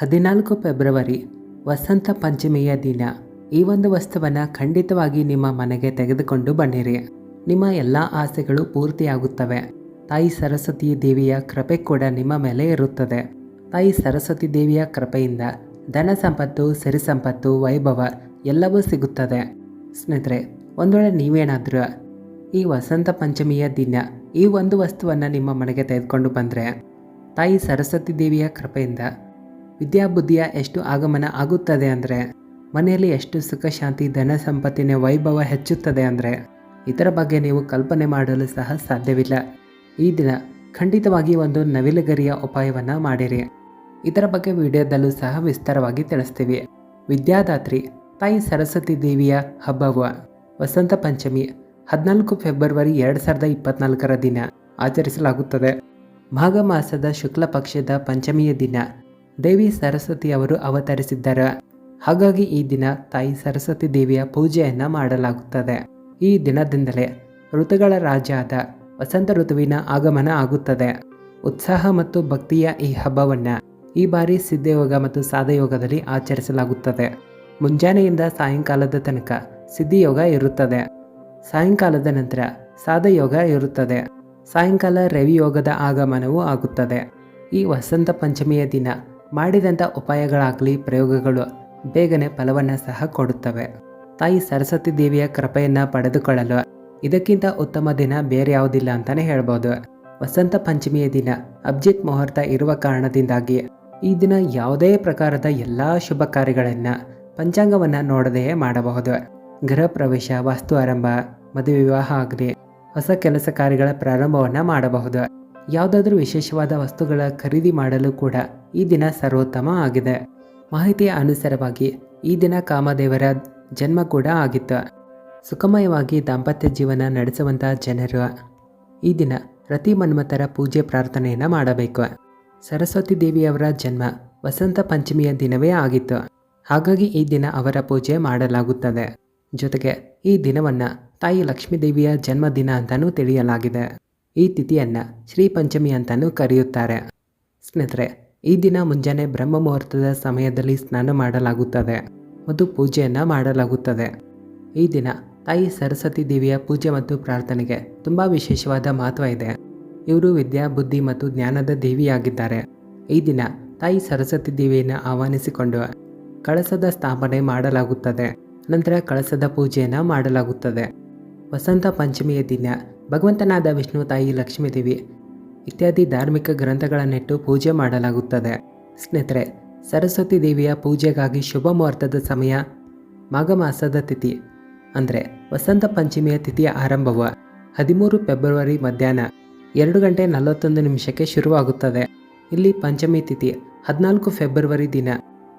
ಹದಿನಾಲ್ಕು ಫೆಬ್ರವರಿ, ವಸಂತ ಪಂಚಮಿಯ ದಿನ. ಈ ಒಂದು ವಸ್ತುವನ್ನು ಖಂಡಿತವಾಗಿ ನಿಮ್ಮ ಮನೆಗೆ ತೆಗೆದುಕೊಂಡು ಬನ್ನಿರಿ. ನಿಮ್ಮ ಎಲ್ಲ ಆಸೆಗಳು ಪೂರ್ತಿಯಾಗುತ್ತವೆ. ತಾಯಿ ಸರಸ್ವತಿ ದೇವಿಯ ಕೃಪೆ ಕೂಡ ನಿಮ್ಮ ಮೇಲೆ ಇರುತ್ತದೆ. ತಾಯಿ ಸರಸ್ವತಿ ದೇವಿಯ ಕೃಪೆಯಿಂದ ಧನ ಸಂಪತ್ತು, ಸಿರಿ ಸಂಪತ್ತು, ವೈಭವ ಎಲ್ಲವೂ ಸಿಗುತ್ತದೆ. ಸ್ನೇಹಿತರೆ ಒಂದು ವೇಳೆ ನೀವೇನಾದರೂ ಈ ವಸಂತ ಪಂಚಮಿಯ ದಿನ ಈ ಒಂದು ವಸ್ತುವನ್ನು ನಿಮ್ಮ ಮನೆಗೆ ತೆಗೆದುಕೊಂಡು ಬಂದರೆ, ತಾಯಿ ಸರಸ್ವತಿ ದೇವಿಯ ಕೃಪೆಯಿಂದ ವಿದ್ಯಾಬುದ್ಧಿಯ ಎಷ್ಟು ಆಗಮನ ಆಗುತ್ತದೆ ಅಂದರೆ? ಮನೆಯಲ್ಲಿ ಎಷ್ಟು ಸುಖ, ಶಾಂತಿ, ಧನ ಸಂಪತ್ತಿನ ವೈಭವ ಹೆಚ್ಚುತ್ತದೆ ಅಂದರೆ? ಇದರ ಬಗ್ಗೆ ನೀವು ಕಲ್ಪನೆ ಮಾಡಲು ಸಹ ಸಾಧ್ಯವಿಲ್ಲ. ಈ ದಿನ ಖಂಡಿತವಾಗಿ ಒಂದು ನವಿಲುಗರಿಯ ಉಪಾಯವನ್ನು ಮಾಡಿರಿ. ಇದರ ಬಗ್ಗೆ ವಿಡಿಯೋದಲ್ಲೂ ಸಹ ವಿಸ್ತಾರವಾಗಿ ತಿಳಿಸ್ತೀವಿ. ವಿದ್ಯಾದಾತ್ರಿ, ತಾಯಿ ಸರಸ್ವತಿ ದೇವಿಯ ಹಬ್ಬವು ವಸಂತ ಪಂಚಮಿ, ಹದಿನಾಲ್ಕು ಫೆಬ್ರವರಿ ಎರಡು ಸಾವಿರದ ಇಪ್ಪತ್ನಾಲ್ಕರ ದಿನ ಆಚರಿಸಲಾಗುತ್ತದೆ. ಮಾಘ ಮಾಸದ ಶುಕ್ಲ ಪಕ್ಷದ ಪಂಚಮಿಯ ದಿನ ದೇವಿ ಸರಸ್ವತಿ ಅವರು ಅವತರಿಸಿದ್ದಾರೆ. ಹಾಗಾಗಿ ಈ ದಿನ ತಾಯಿ ಸರಸ್ವತಿ ದೇವಿಯ ಪೂಜೆಯನ್ನು ಮಾಡಲಾಗುತ್ತದೆ. ಈ ದಿನದಿಂದಲೇ ಋತುಗಳ ರಾಜ ಆದ ವಸಂತ ಋತುವಿನ ಆಗಮನ ಆಗುತ್ತದೆ. ಉತ್ಸಾಹ ಮತ್ತು ಭಕ್ತಿಯ ಈ ಹಬ್ಬವನ್ನು ಈ ಬಾರಿ ಸಿದ್ಧಯೋಗ ಮತ್ತು ಸಾಧಯೋಗದಲ್ಲಿ ಆಚರಿಸಲಾಗುತ್ತದೆ. ಮುಂಜಾನೆಯಿಂದ ಸಾಯಂಕಾಲದ ತನಕ ಸಿದ್ಧಿಯೋಗ ಇರುತ್ತದೆ. ಸಾಯಂಕಾಲದ ನಂತರ ಸಾಧಯೋಗ ಇರುತ್ತದೆ. ಸಾಯಂಕಾಲ ರವಿಯೋಗದ ಆಗಮನವೂ ಆಗುತ್ತದೆ. ಈ ವಸಂತ ಪಂಚಮಿಯ ದಿನ ಮಾಡಿದಂಥ ಉಪಾಯಗಳಾಗಲಿ ಪ್ರಯೋಗಗಳು ಬೇಗನೆ ಫಲವನ್ನು ಸಹ ಕೊಡುತ್ತವೆ. ತಾಯಿ ಸರಸ್ವತಿ ದೇವಿಯ ಕೃಪೆಯನ್ನು ಪಡೆದುಕೊಳ್ಳಲು ಇದಕ್ಕಿಂತ ಉತ್ತಮ ದಿನ ಬೇರೆ ಯಾವುದಿಲ್ಲ ಅಂತಲೇ ಹೇಳ್ಬೋದು. ವಸಂತ ಪಂಚಮಿಯ ದಿನ ಅಬ್ಜಿತ್ ಮುಹೂರ್ತ ಇರುವ ಕಾರಣದಿಂದಾಗಿ ಈ ದಿನ ಯಾವುದೇ ಪ್ರಕಾರದ ಎಲ್ಲ ಶುಭ ಕಾರ್ಯಗಳನ್ನು ಪಂಚಾಂಗವನ್ನು ನೋಡದೆಯೇ ಮಾಡಬಹುದು. ಗೃಹ ಪ್ರವೇಶ, ವಾಸ್ತು ಆರಂಭ, ಮದುವೆ ವಿವಾಹ ಆಗಲಿ, ಹೊಸ ಕೆಲಸ ಕಾರ್ಯಗಳ ಪ್ರಾರಂಭವನ್ನು ಮಾಡಬಹುದು. ಯಾವುದಾದ್ರೂ ವಿಶೇಷವಾದ ವಸ್ತುಗಳ ಖರೀದಿ ಮಾಡಲು ಕೂಡ ಈ ದಿನ ಸರ್ವೋತ್ತಮ ಆಗಿದೆ. ಮಾಹಿತಿಯ ಅನುಸಾರವಾಗಿ ಈ ದಿನ ಕಾಮದೇವರ ಜನ್ಮ ಕೂಡ ಆಗಿತ್ತು. ಸುಖಮಯವಾಗಿ ದಾಂಪತ್ಯ ಜೀವನ ನಡೆಸುವಂತಹ ಜನರು ಈ ದಿನ ರತಿ ಮನ್ಮಥರ ಪೂಜೆ ಪ್ರಾರ್ಥನೆಯನ್ನು ಮಾಡಬೇಕು. ಸರಸ್ವತಿ ದೇವಿಯವರ ಜನ್ಮ ವಸಂತ ಪಂಚಮಿಯ ದಿನವೇ ಆಗಿತ್ತು. ಹಾಗಾಗಿ ಈ ದಿನ ಅವರ ಪೂಜೆ ಮಾಡಲಾಗುತ್ತದೆ. ಜೊತೆಗೆ ಈ ದಿನವನ್ನು ತಾಯಿ ಲಕ್ಷ್ಮೀದೇವಿಯ ಜನ್ಮದಿನ ಅಂತಲೂ ತಿಳಿಯಲಾಗಿದೆ. ಈ ತಿಥಿಯನ್ನು ಶ್ರೀ ಪಂಚಮಿ ಅಂತಲೂ ಕರೆಯುತ್ತಾರೆ. ಸ್ನೇಹಿತರೆ, ಈ ದಿನ ಮುಂಜಾನೆ ಬ್ರಹ್ಮ ಮುಹೂರ್ತದ ಸಮಯದಲ್ಲಿ ಸ್ನಾನ ಮಾಡಲಾಗುತ್ತದೆ. ಮತ್ತು ಪೂಜೆಯನ್ನು ಮಾಡಲಾಗುತ್ತದೆ. ಈ ದಿನ ತಾಯಿ ಸರಸ್ವತಿ ದೇವಿಯ ಪೂಜೆ ಮತ್ತು ಪ್ರಾರ್ಥನೆಗೆ ತುಂಬ ವಿಶೇಷವಾದ ಮಹತ್ವ ಇದೆ. ಇವರು ವಿದ್ಯಾ, ಬುದ್ಧಿ ಮತ್ತು ಜ್ಞಾನದ ದೇವಿಯಾಗಿದ್ದಾರೆ. ಈ ದಿನ ತಾಯಿ ಸರಸ್ವತಿ ದೇವಿಯನ್ನು ಆಹ್ವಾನಿಸಿಕೊಂಡು ಕಳಸದ ಸ್ಥಾಪನೆ ಮಾಡಲಾಗುತ್ತದೆ. ನಂತರ ಕಳಸದ ಪೂಜೆಯನ್ನು ಮಾಡಲಾಗುತ್ತದೆ. ವಸಂತ ಪಂಚಮಿಯ ದಿನ ಭಗವಂತನಾದ ವಿಷ್ಣು ತಾಯಿ ಲಕ್ಷ್ಮೀದೇವಿ ಇತ್ಯಾದಿ ಧಾರ್ಮಿಕ ಗ್ರಂಥಗಳನ್ನಿಟ್ಟು ಪೂಜೆ ಮಾಡಲಾಗುತ್ತದೆ. ಸ್ನೇಹಿತರೆ, ಸರಸ್ವತಿ ದೇವಿಯ ಪೂಜೆಗಾಗಿ ಶುಭ ಮುಹೂರ್ತದ ಸಮಯ ಮಾಘ ಮಾಸದ ತಿಥಿ, ಅಂದರೆ ವಸಂತ ಪಂಚಮಿಯ ತಿಥಿಯ ಆರಂಭವು ಹದಿಮೂರು ಫೆಬ್ರವರಿ ಮಧ್ಯಾಹ್ನ ಎರಡು ಗಂಟೆ ನಲವತ್ತೊಂದು ನಿಮಿಷಕ್ಕೆ ಶುರುವಾಗುತ್ತದೆ. ಇಲ್ಲಿ ಪಂಚಮಿ ತಿಥಿ ಹದಿನಾಲ್ಕು ಫೆಬ್ರವರಿ ದಿನ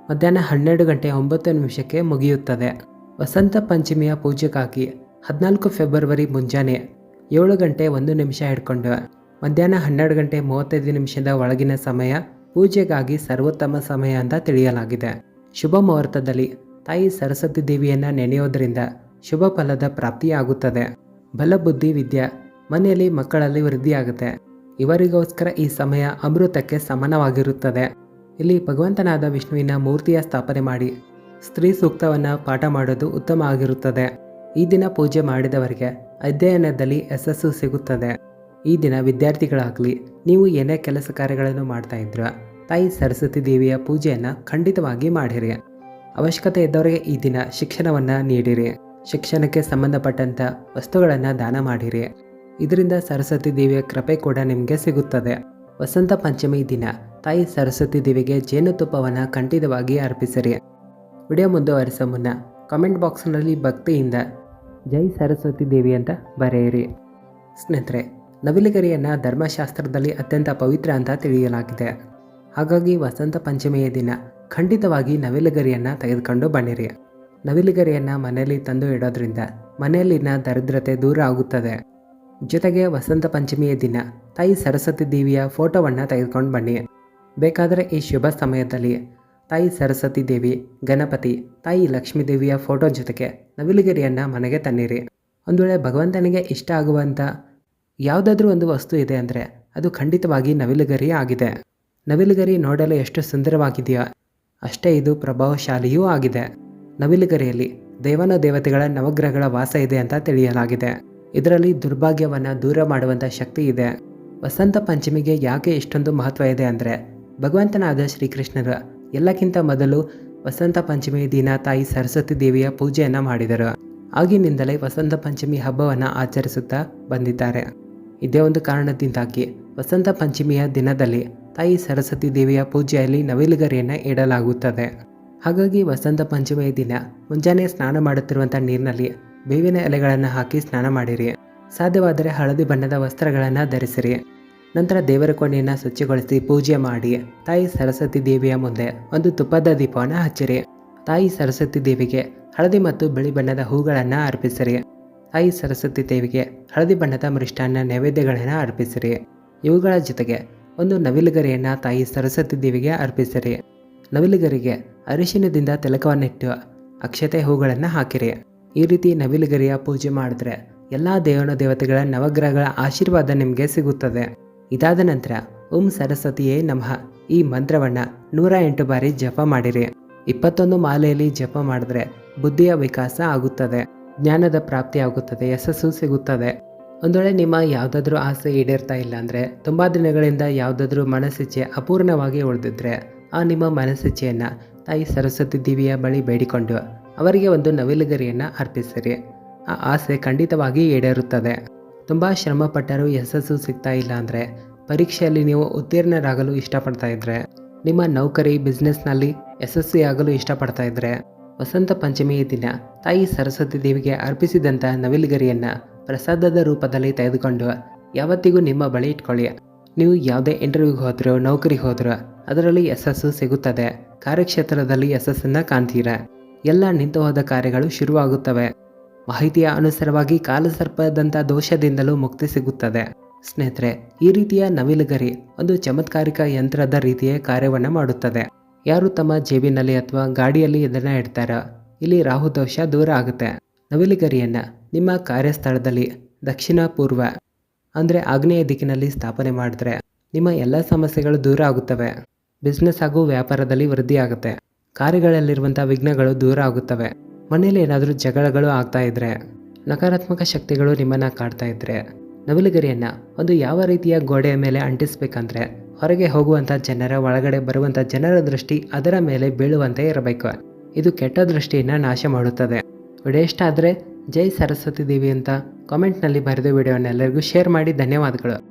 ಮಧ್ಯಾಹ್ನ ಹನ್ನೆರಡು ಗಂಟೆ ಒಂಬತ್ತು ನಿಮಿಷಕ್ಕೆ ಮುಗಿಯುತ್ತದೆ. ವಸಂತ ಪಂಚಮಿಯ ಪೂಜೆಗಾಗಿ ಹದಿನಾಲ್ಕು ಫೆಬ್ರವರಿ ಮುಂಜಾನೆ ಏಳು ಗಂಟೆ ಒಂದು ನಿಮಿಷ ಹಿಡ್ಕೊಂಡು. ಮಧ್ಯಾಹ್ನ ಹನ್ನೆರಡು ಗಂಟೆ ಮೂವತ್ತೈದು ನಿಮಿಷದ ಒಳಗಿನ ಸಮಯ ಪೂಜೆಗಾಗಿ ಸರ್ವೋತ್ತಮ ಸಮಯ ಅಂತ ತಿಳಿಯಲಾಗಿದೆ. ಶುಭ ಮುಹೂರ್ತದಲ್ಲಿ ತಾಯಿ ಸರಸ್ವತಿ ದೇವಿಯನ್ನು ನೆನೆಯೋದ್ರಿಂದ ಶುಭ ಫಲದ ಪ್ರಾಪ್ತಿಯಾಗುತ್ತದೆ. ಬಲ ಬುದ್ಧಿ ವಿದ್ಯೆ ಮನೆಯಲ್ಲಿ ಮಕ್ಕಳಲ್ಲಿ ವೃದ್ಧಿಯಾಗುತ್ತೆ. ಇವರಿಗೋಸ್ಕರ ಈ ಸಮಯ ಅಮೃತಕ್ಕೆ ಸಮಾನವಾಗಿರುತ್ತದೆ ಇಲ್ಲಿ ಭಗವಂತನಾದ ವಿಷ್ಣುವಿನ ಮೂರ್ತಿಯ ಸ್ಥಾಪನೆ ಮಾಡಿ ಸ್ತ್ರೀ ಸೂಕ್ತವನ್ನು ಪಾಠ ಮಾಡೋದು ಉತ್ತಮ ಆಗಿರುತ್ತದೆ. ಈ ದಿನ ಪೂಜೆ ಮಾಡಿದವರಿಗೆ ಅಧ್ಯಯನದಲ್ಲಿ ಯಶಸ್ಸು ಸಿಗುತ್ತದೆ. ಈ ದಿನ ವಿದ್ಯಾರ್ಥಿಗಳಾಗಲಿ, ನೀವು ಏನೇ ಕೆಲಸ ಕಾರ್ಯಗಳನ್ನು ಮಾಡ್ತಾ ಇದ್ರ, ತಾಯಿ ಸರಸ್ವತಿ ದೇವಿಯ ಪೂಜೆಯನ್ನು ಖಂಡಿತವಾಗಿ ಮಾಡಿರಿ. ಅವಶ್ಯಕತೆ ಇದ್ದವರಿಗೆ ಈ ದಿನ ಶಿಕ್ಷಣವನ್ನು ನೀಡಿರಿ. ಶಿಕ್ಷಣಕ್ಕೆ ಸಂಬಂಧಪಟ್ಟಂಥ ವಸ್ತುಗಳನ್ನು ದಾನ ಮಾಡಿರಿ. ಇದರಿಂದ ಸರಸ್ವತಿ ದೇವಿಯ ಕೃಪೆ ಕೂಡ ನಿಮಗೆ ಸಿಗುತ್ತದೆ. ವಸಂತ ಪಂಚಮಿ ದಿನ ತಾಯಿ ಸರಸ್ವತಿ ದೇವಿಗೆ ಜೇನುತುಪ್ಪವನ್ನು ಖಂಡಿತವಾಗಿ ಅರ್ಪಿಸಿರಿ. ವಿಡಿಯೋ ಮುಂದುವರಿಸೋ ಮುನ್ನ ಕಮೆಂಟ್ ಬಾಕ್ಸ್ನಲ್ಲಿ ಭಕ್ತಿಯಿಂದ ಜೈ ಸರಸ್ವತಿ ದೇವಿ ಅಂತ ಬರೆಯಿರಿ. ಸ್ನೇಹಿತರೆ, ನವಿಲುಗರಿಯನ್ನು ಧರ್ಮಶಾಸ್ತ್ರದಲ್ಲಿ ಅತ್ಯಂತ ಪವಿತ್ರ ಅಂತ ತಿಳಿಯಲಾಗಿದೆ. ಹಾಗಾಗಿ ವಸಂತ ಪಂಚಮಿಯ ದಿನ ಖಂಡಿತವಾಗಿ ನವಿಲುಗರಿಯನ್ನು ತೆಗೆದುಕೊಂಡು ಬನ್ನಿರಿ. ನವಿಲುಗರಿಯನ್ನು ಮನೆಯಲ್ಲಿ ತಂದು ಇಡೋದ್ರಿಂದ ಮನೆಯಲ್ಲಿನ ದರಿದ್ರತೆ ದೂರ ಆಗುತ್ತದೆ. ಜೊತೆಗೆ ವಸಂತ ಪಂಚಮಿಯ ದಿನ ತಾಯಿ ಸರಸ್ವತಿ ದೇವಿಯ ಫೋಟೋವನ್ನು ತೆಗೆದುಕೊಂಡು ಬನ್ನಿ. ಬೇಕಾದರೆ ಈ ಶುಭ ಸಮಯದಲ್ಲಿ ತಾಯಿ ಸರಸ್ವತಿ ದೇವಿ, ಗಣಪತಿ, ತಾಯಿ ಲಕ್ಷ್ಮೀ ದೇವಿಯ ಫೋಟೋ ಜೊತೆಗೆ ನವಿಲುಗಿರಿಯನ್ನು ಮನೆಗೆ ತನ್ನಿರಿ. ಒಂದು ವೇಳೆ ಭಗವಂತನಿಗೆ ಇಷ್ಟ ಆಗುವಂಥ ಯಾವುದಾದ್ರೂ ಒಂದು ವಸ್ತು ಇದೆ ಅಂದರೆ ಅದು ಖಂಡಿತವಾಗಿ ನವಿಲುಗರಿ ಆಗಿದೆ. ನವಿಲುಗರಿ ನೋಡಲು ಎಷ್ಟು ಸುಂದರವಾಗಿದೆಯೋ ಅಷ್ಟೇ ಇದು ಪ್ರಭಾವಶಾಲಿಯೂ ಆಗಿದೆ. ನವಿಲುಗರಿಯಲ್ಲಿ ದೇವನ ದೇವತೆಗಳ ನವಗ್ರಹಗಳ ವಾಸ ಇದೆ ಅಂತ ತಿಳಿಯಲಾಗಿದೆ. ಇದರಲ್ಲಿ ದುರ್ಭಾಗ್ಯವನ್ನು ದೂರ ಮಾಡುವಂಥ ಶಕ್ತಿ ಇದೆ. ವಸಂತ ಪಂಚಮಿಗೆ ಯಾಕೆ ಇಷ್ಟೊಂದು ಮಹತ್ವ ಇದೆ ಅಂದರೆ ಭಗವಂತನಾದ ಶ್ರೀಕೃಷ್ಣರು ಎಲ್ಲಕ್ಕಿಂತ ಮೊದಲು ವಸಂತ ಪಂಚಮಿ ದಿನ ತಾಯಿ ಸರಸ್ವತಿ ದೇವಿಯ ಪೂಜೆಯನ್ನು ಮಾಡಿದರು. ಆಗಿನಿಂದಲೇ ವಸಂತ ಪಂಚಮಿ ಹಬ್ಬವನ್ನು ಆಚರಿಸುತ್ತಾ ಬಂದಿದ್ದಾರೆ. ಇದೇ ಒಂದು ಕಾರಣದಿಂದಾಗಿ ವಸಂತ ಪಂಚಮಿಯ ದಿನದಲ್ಲಿ ತಾಯಿ ಸರಸ್ವತಿ ದೇವಿಯ ಪೂಜೆಯಲ್ಲಿ ನವಿಲುಗರಿಯನ್ನು ಇಡಲಾಗುತ್ತದೆ. ಹಾಗಾಗಿ ವಸಂತ ಪಂಚಮಿಯ ದಿನ ಮುಂಜಾನೆ ಸ್ನಾನ ಮಾಡುತ್ತಿರುವಂಥ ನೀರಿನಲ್ಲಿ ಬೇವಿನ ಎಲೆಗಳನ್ನು ಹಾಕಿ ಸ್ನಾನ ಮಾಡಿರಿ. ಸಾಧ್ಯವಾದರೆ ಹಳದಿ ಬಣ್ಣದ ವಸ್ತ್ರಗಳನ್ನು ಧರಿಸಿರಿ. ನಂತರ ದೇವರ ಕೋಣೆಯನ್ನು ಸ್ವಚ್ಛಗೊಳಿಸಿ ಪೂಜೆ ಮಾಡಿ ತಾಯಿ ಸರಸ್ವತಿ ದೇವಿಯ ಮುಂದೆ ಒಂದು ತುಪ್ಪದ ದೀಪವನ್ನು ಹಚ್ಚಿರಿ. ತಾಯಿ ಸರಸ್ವತಿ ದೇವಿಗೆ ಹಳದಿ ಮತ್ತು ಬಿಳಿ ಬಣ್ಣದ ಹೂಗಳನ್ನು ಅರ್ಪಿಸಿರಿ. ತಾಯಿ ಸರಸ್ವತಿ ದೇವಿಗೆ ಹಳದಿ ಬಣ್ಣದ ಮೃಷ್ಟಾನ್ನ ನೈವೇದ್ಯಗಳನ್ನು ಅರ್ಪಿಸಿರಿ. ಇವುಗಳ ಜೊತೆಗೆ ಒಂದು ನವಿಲುಗರಿಯನ್ನು ತಾಯಿ ಸರಸ್ವತಿ ದೇವಿಗೆ ಅರ್ಪಿಸಿರಿ. ನವಿಲುಗರಿಗೆ ಅರಿಶಿನದಿಂದ ತಿಲಕವನ್ನಿಟ್ಟು ಅಕ್ಷತೆ ಹೂಗಳನ್ನು ಹಾಕಿರಿ. ಈ ರೀತಿ ನವಿಲುಗರಿಯ ಪೂಜೆ ಮಾಡಿದ್ರೆ ಎಲ್ಲ ದೇವನ ದೇವತೆಗಳ ನವಗ್ರಹಗಳ ಆಶೀರ್ವಾದ ನಿಮಗೆ ಸಿಗುತ್ತದೆ. ಇದಾದ ನಂತರ, ಓಂ ಸರಸ್ವತಿಯೇ ನಮಃ. ಈ ಮಂತ್ರವನ್ನು ನೂರ ಎಂಟು ಬಾರಿ ಜಪ ಮಾಡಿರಿ. ಇಪ್ಪತ್ತೊಂದು ಮಾಲೆಯಲ್ಲಿ ಜಪ ಮಾಡಿದ್ರೆ ಬುದ್ಧಿಯ ವಿಕಾಸ ಆಗುತ್ತದೆ. ಜ್ಞಾನದ ಪ್ರಾಪ್ತಿ ಆಗುತ್ತದೆ, ಯಶಸ್ಸು ಸಿಗುತ್ತದೆ. ಒಂದೊಳ್ಳೆ ನಿಮ್ಮ ಯಾವುದಾದ್ರೂ ಆಸೆ ಈಡೇರ್ತಾ ಇಲ್ಲ ಅಂದರೆ, ತುಂಬ ದಿನಗಳಿಂದ ಯಾವುದಾದ್ರೂ ಮನಸ್ಸಿಚ್ಛೆ ಅಪೂರ್ಣವಾಗಿ ಉಳಿದಿದ್ರೆ, ಆ ನಿಮ್ಮ ಮನಸ್ಸಿಚ್ಛೆಯನ್ನು ತಾಯಿ ಸರಸ್ವತಿ ದೇವಿಯ ಬಳಿ ಬೇಡಿಕೊಂಡು ಅವರಿಗೆ ಒಂದು ನವಿಲುಗರಿಯನ್ನು ಅರ್ಪಿಸಿರಿ. ಆ ಆಸೆ ಖಂಡಿತವಾಗಿ ಈಡೇರುತ್ತದೆ. ತುಂಬ ಶ್ರಮಪಟ್ಟರೂ ಯಶಸ್ಸು ಸಿಗ್ತಾ ಇಲ್ಲ ಅಂದರೆ ಪರೀಕ್ಷೆಯಲ್ಲಿ ನೀವು ಉತ್ತೀರ್ಣರಾಗಲು ಇಷ್ಟಪಡ್ತಾ ಇದ್ದರೆ ನಿಮ್ಮ ನೌಕರಿ ಬಿಸ್ನೆಸ್ನಲ್ಲಿ ಯಶಸ್ವಿಯಾಗಲು ಇಷ್ಟಪಡ್ತಾ ಇದ್ದರೆ ವಸಂತ ಪಂಚಮಿಯ ದಿನ ತಾಯಿ ಸರಸ್ವತಿ ದೇವಿಗೆ ಅರ್ಪಿಸಿದಂಥ ನವಿಲುಗರಿಯನ್ನು ಪ್ರಸಾದದ ರೂಪದಲ್ಲಿ ತೆಗೆದುಕೊಂಡು ಯಾವತ್ತಿಗೂ ನಿಮ್ಮ ಬಳಿ ಇಟ್ಕೊಳ್ಳಿ. ನೀವು ಯಾವುದೇ ಇಂಟರ್ವ್ಯೂಗೆ ಹೋದರೂ, ನೌಕರಿಗೆ ಹೋದರೂ, ಅದರಲ್ಲಿ ಯಶಸ್ಸು ಸಿಗುತ್ತದೆ. ಕಾರ್ಯಕ್ಷೇತ್ರದಲ್ಲಿ ಯಶಸ್ಸನ್ನು ಕಾಣ್ತೀರ. ಎಲ್ಲ ನಿಂತು ಹೋದ ಕಾರ್ಯಗಳು ಶುರುವಾಗುತ್ತವೆ. ಮಾಹಿತಿಯ ಅನುಸಾರವಾಗಿ ಕಾಲಸರ್ಪದಂಥ ದೋಷದಿಂದಲೂ ಮುಕ್ತಿ ಸಿಗುತ್ತದೆ. ಸ್ನೇಹಿತರೆ, ಈ ರೀತಿಯ ನವಿಲುಗರಿ ಒಂದು ಚಮತ್ಕಾರಿಕ ಯಂತ್ರದ ರೀತಿಯೇ ಕಾರ್ಯವನ್ನು ಮಾಡುತ್ತದೆ. ಯಾರು ತಮ್ಮ ಜೇಬಿನಲ್ಲಿ ಅಥವಾ ಗಾಡಿಯಲ್ಲಿ ಇದನ್ನು ಇಡ್ತಾರೋ, ಇಲ್ಲಿ ರಾಹು ದೋಷ ದೂರ ಆಗುತ್ತೆ. ನವಿಲುಗರಿಯನ್ನು ನಿಮ್ಮ ಕಾರ್ಯಸ್ಥಳದಲ್ಲಿ ದಕ್ಷಿಣ ಪೂರ್ವ, ಅಂದರೆ ಆಗ್ನೇಯ ದಿಕ್ಕಿನಲ್ಲಿ ಸ್ಥಾಪನೆ ಮಾಡಿದ್ರೆ ನಿಮ್ಮ ಎಲ್ಲ ಸಮಸ್ಯೆಗಳು ದೂರ ಆಗುತ್ತವೆ. ಬಿಸ್ನೆಸ್ ಹಾಗೂ ವ್ಯಾಪಾರದಲ್ಲಿ ವೃದ್ಧಿಯಾಗುತ್ತೆ. ಕಾರ್ಯಗಳಲ್ಲಿರುವಂಥ ವಿಘ್ನಗಳು ದೂರ ಆಗುತ್ತವೆ. ಮನೆಯಲ್ಲಿ ಏನಾದರೂ ಜಗಳಗಳು ಆಗ್ತಾ ಇದ್ರೆ, ನಕಾರಾತ್ಮಕ ಶಕ್ತಿಗಳು ನಿಮ್ಮನ್ನು ಕಾಡ್ತಾ ಇದ್ರೆ, ನವಿಲುಗರಿಯನ್ನು ಒಂದು ಯಾವ ರೀತಿಯ ಗೋಡೆಯ ಮೇಲೆ ಅಂಟಿಸ್ಬೇಕಂದ್ರೆ, ಹೊರಗೆ ಹೋಗುವಂಥ ಜನರ, ಒಳಗಡೆ ಬರುವಂಥ ಜನರ ದೃಷ್ಟಿ ಅದರ ಮೇಲೆ ಬೀಳುವಂತೆ ಇರಬೇಕು. ಇದು ಕೆಟ್ಟ ದೃಷ್ಟಿಯನ್ನು ನಾಶ ಮಾಡುತ್ತದೆ. ವಿಡಿಯೋ ಇಷ್ಟ ಆದರೆ ಜೈ ಸರಸ್ವತಿ ದೇವಿ ಅಂತ ಕಾಮೆಂಟ್ನಲ್ಲಿ ಬರೆದು ವಿಡಿಯೋನೆಲ್ಲರಿಗೂ ಶೇರ್ ಮಾಡಿ. ಧನ್ಯವಾದಗಳು.